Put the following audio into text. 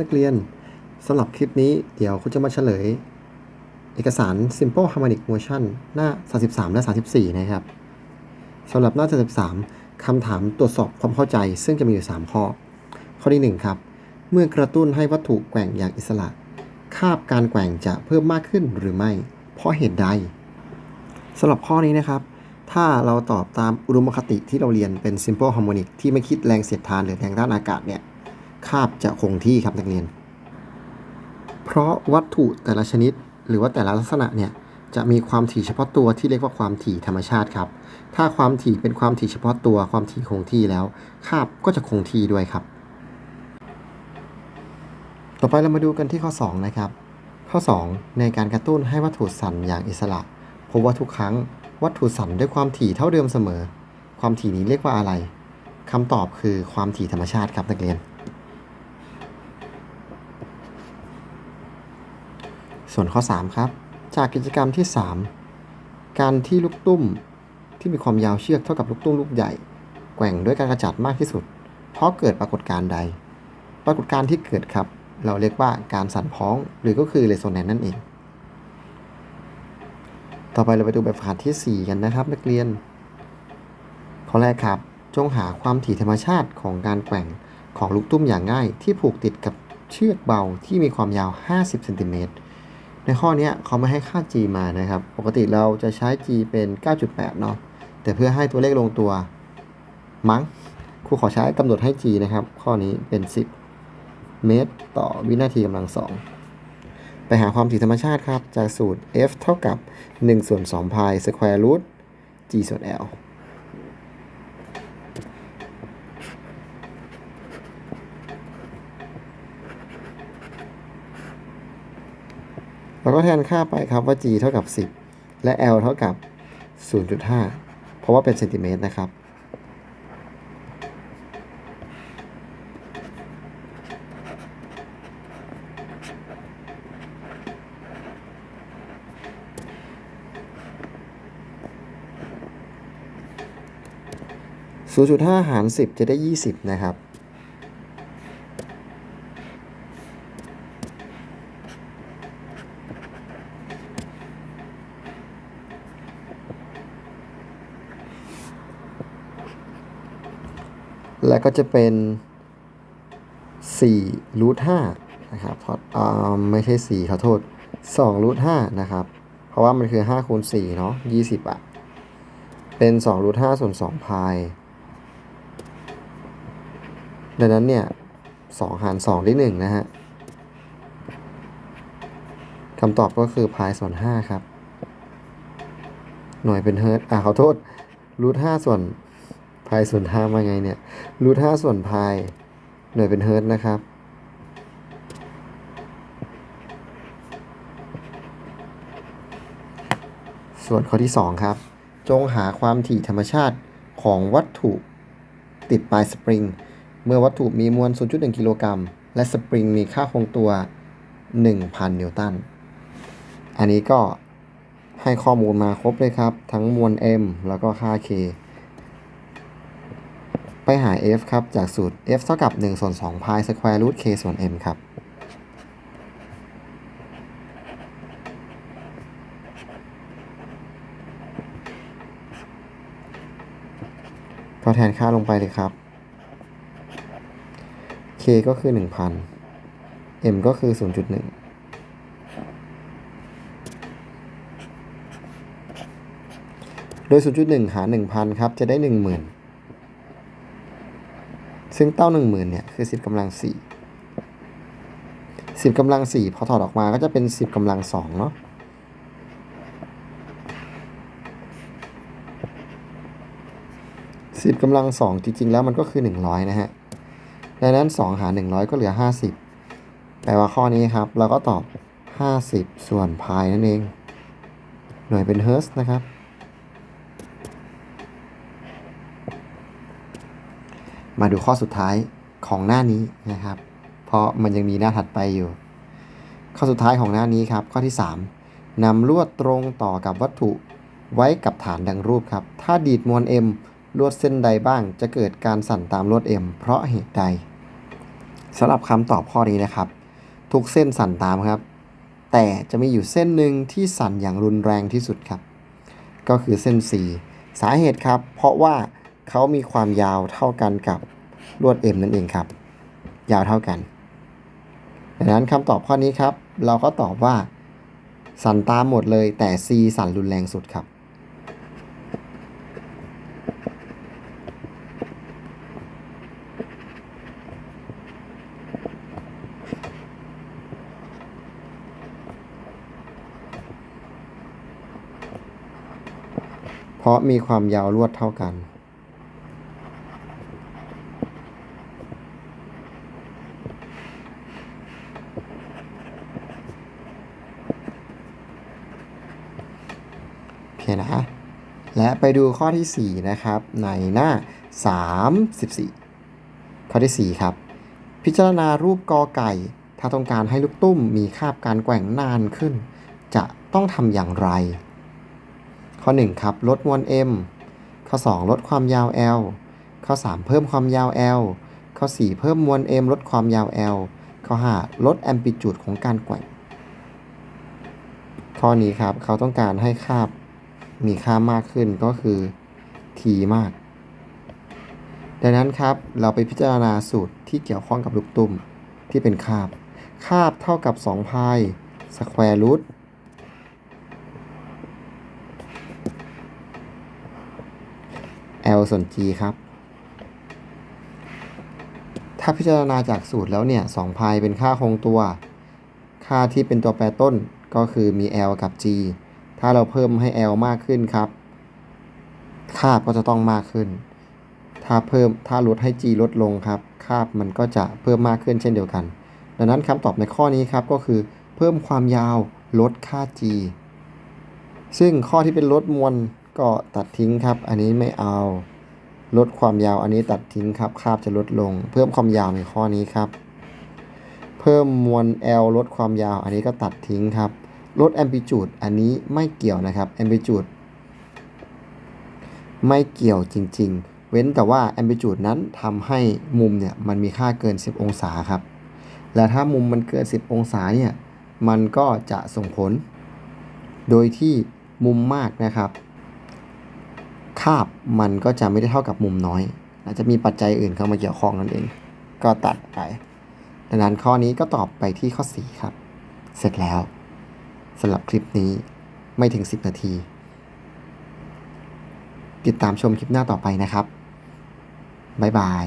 นักเรียนสำหรับคลิปนี้เดี๋ยวคุณจะมาเฉลย เอกสาร Simple Harmonic Motion หน้า 33 และ 34 นะครับสำหรับหน้า 33คำถามตรวจสอบความเข้าใจ ซึ่งจะมีอยู่ 3 ข้อ ข้อที่ 1 ครับ เมื่อกระตุ้นให้วัตถุแกว่งอย่างอิสระ คาบการแกว่งจะเพิ่มมากขึ้นหรือไม่ เพราะเหตุใดสำหรับข้อนี้นะครับ ถ้าเราตอบตามอุดมคติที่เราเรียนเป็น simple harmonic ที่ไม่คิดแรงเสียดทานหรือแรงด้านอากาศเนี่ย คาบจะคงที่ครับนักเรียน เพราะวัตถุแต่ละชนิดหรือว่าแต่ละลักษณะเนี่ยจะมีความถี่เฉพาะตัวที่เรียกว่าความถี่ธรรมชาติครับ ถ้าความถี่เป็นความถี่เฉพาะตัวความถี่คงที่แล้ว คาบก็จะคงที่ด้วยครับ ต่อไปเรามาดูกันที่ข้อ 2 นะครับ ข้อ 2 ในการกระตุ้นให้วัตถุสั่นอย่างอิสระพบว่าทุกครั้งวัตถุสั่นด้วยความถี่เท่าเดิมเสมอ ความถี่นี้เรียกว่าอะไรคำตอบคือความถี่ธรรมชาติครับนักเรียน ส่วนข้อ 3 ครับ จากกิจกรรมที่ 3 การที่ลูกตุ้มที่มีความยาวเชือกเท่ากับลูกตุ้มลูกใหญ่ แกว่งด้วยการกระจัดมากที่สุด เพราะเกิดปรากฏการณ์ใด ปรากฏการณ์ที่เกิดครับ เราเรียกว่าการสั่นพ้องหรือก็คือเรโซแนนซ์นั่นเอง ต่อไปเราไปดูแบบฝึกหัดที่ 4 กันนะครับ นักเรียน ข้อแรกครับ จงหาความถี่ธรรมชาติของการแกว่งของลูกตุ้มอย่างง่าย ที่ผูกติดกับเชือกเบาที่มีความยาว 50เซนติเมตร ในข้อนี้เขาไม่ให้ค่า g มานะครับ ปกติเราจะใช้ g เป็น 9.8 เนาะ แต่เพื่อให้ตัวเลขลงตัว มั้งครูขอใช้กำหนดให้ g นะครับ ข้อนี้เป็น 10 เมตร ต่อวินาทีกำลังสองไปหาความถี่ธรรมชาติครับ จากสูตร f เท่ากับ1ส่วน2 pi square root g ส่วน l เราก็แทนค่าไปครับว่า g เท่ากับ 10 และ l เท่ากับ 0.5 เพราะว่าเป็นเซนติเมตรนะครับ 0.5 หาร 10 จะได้ 20 นะครับ และก็จะเป็น4รูท5นะครับอดอ่าไม่ใช่ 4 ขอโทษ2รูท5นะครับ เพราะว่ามันคือ5คูณ4เนาะ20 อะ เป็น2รูท5ส่วน2พายดังนั้นเนี่ย2หาร2ได้1นะฮะคำตอบก็คือพายส่วน5ครับ หน่วยเป็นเฮิร์ตอะขอโทษรูท5ส่วน พายส่วน5มาไงเนี่ยรูท5ส่วนพายหน่วยเป็นเฮิร์ตนะครับ ส่วนข้อที่ 2 ครับ จงหาความถี่ธรรมชาติของวัตถุติดปลายสปริง เมื่อวัตถุมีมวล 0.1 กิโลกรัม และสปริงมีค่าคงตัว 1,000 นิวตัน อันนี้ก็ให้ข้อมูลมาครบเลยครับ ทั้งมวล m แล้วก็ค่า k ไปหา f ครับ จากสูตร f เท่ากับ1ส่วน2 pi square root k ส่วน m ครับ ก็แทนค่าลงไปเลยครับ k ก็คือ 1,000 m ก็คือ 0.1โดย 0.1 หาร 1,000 ครับ จะได้ 10,000 ซึ่งเต้า 10,000เนี่ยคือ 10กำลัง 4 10กำลัง 4 พอถอดออกมาก็จะเป็น 10กำลัง2เนาะ10กำลัง2จริง ๆ แล้วมันก็คือ100นะฮะ ดังนั้น2หาร100ก็เหลือ50แปลว่าข้อนี้ครับ เราก็ตอบ50ส่วนพายนั่นเอง หน่วยเป็นเฮิร์ตซ์นะครับ มาดูข้อสุดท้ายของหน้านี้นะครับ เพราะมันยังมีหน้าถัดไปอยู่ ข้อสุดท้ายของหน้านี้ครับ ข้อที่ 3นำลวดตรงต่อกับวัตถุไว้กับฐานดังรูปครับ ถ้าดีดมวล m ลวดเส้นใดบ้าง จะเกิดการสั่นตามลวด m เพราะเหตุใดสำหรับคำตอบข้อนี้นะครับ ทุกเส้นสั่นตามครับ แต่จะมีอยู่เส้นหนึ่งที่สั่นอย่างรุนแรงที่สุดครับ ก็คือเส้น C สาเหตุครับ เพราะว่า เขามีความยาวเท่ากันกับลวด M นั่นเองครับ ยาวเท่ากันดังนั้นคำตอบข้อนี้ครับ เราก็ตอบว่า สั่นตามหมดเลยแต่ C สั่นรุนแรงสุดครับ เพราะมีความยาวลวดเท่ากัน โอเค นะ และไปดูข้อที่ 4 นะครับ ในหน้า 34 ข้อที่ 4 ครับ พิจารณารูปกอไก่ ถ้าต้องการให้ลูกตุ้มมีคาบการแกว่งนานขึ้น จะต้องทำอย่างไร ข้อ 1 ครับ ลดมวล m ข้อ 2 ลดความยาว l ข้อ 3 เพิ่มความยาว l ข้อ 4 เพิ่มมวล m ลดความยาว l ข้อ 5 ลดแอมพลิจูดของการแกว่งข้อนี้ครับ เขาต้องการให้คาบ มีค่ามากขึ้นก็คือ t มาก ดังนั้นครับเราไปพิจารณาสูตรที่เกี่ยวข้องกับลูกตุ้มที่เป็นคาบ คาบเท่ากับ2พายสแควร์รูท L ส่วน G ครับ ถ้าพิจารณาจากสูตรแล้วเนี่ย2พายเป็นค่าคงตัว ค่าที่เป็นตัวแปรต้นก็คือมี L กับ G ถ้าเราเพิ่มให้ L มากขึ้นครับคาบก็จะต้องมากขึ้น ถ้าเพิ่มถ้าลดให้ G ลดลงครับคาบมันก็จะเพิ่มมากขึ้นเช่นเดียวกัน ดังนั้นคำตอบในข้อนี้ครับก็คือเพิ่มความยาวลดค่า G ซึ่งข้อที่เป็นลดมวลก็ตัดทิ้งครับ อันนี้ไม่เอา ลดความยาวอันนี้ตัดทิ้งครับคาบจะลดลง เพิ่มความยาวในข้อนี้ครับ เพิ่มมวล L ลดความยาวอันนี้ก็ตัดทิ้งครับ ลดแอมพลิจูดอันนี้ไม่เกี่ยวนะครับแอมพลิจูดไม่เกี่ยวจริง ๆ เว้นแต่ว่าแอมพลิจูดนั้นทำให้มุมเนี่ยมันมีค่าเกิน 10 องศาครับ และถ้ามุมมันเกิน 10 องศาเนี่ยมันก็จะส่งผล โดยที่มุมมากนะครับคาบมันก็จะไม่ได้เท่ากับมุมน้อยอาจจะมีปัจจัยอื่นเข้ามาเกี่ยวข้องนั่นเอง ก็ตัดไป ดังนั้นข้อนี้ก็ตอบไปที่ข้อ 4 ครับ เสร็จแล้ว สำหรับคลิปนี้ไม่ถึง 10 นาที ติดตามชมคลิปหน้าต่อไปนะครับ บ๊ายบาย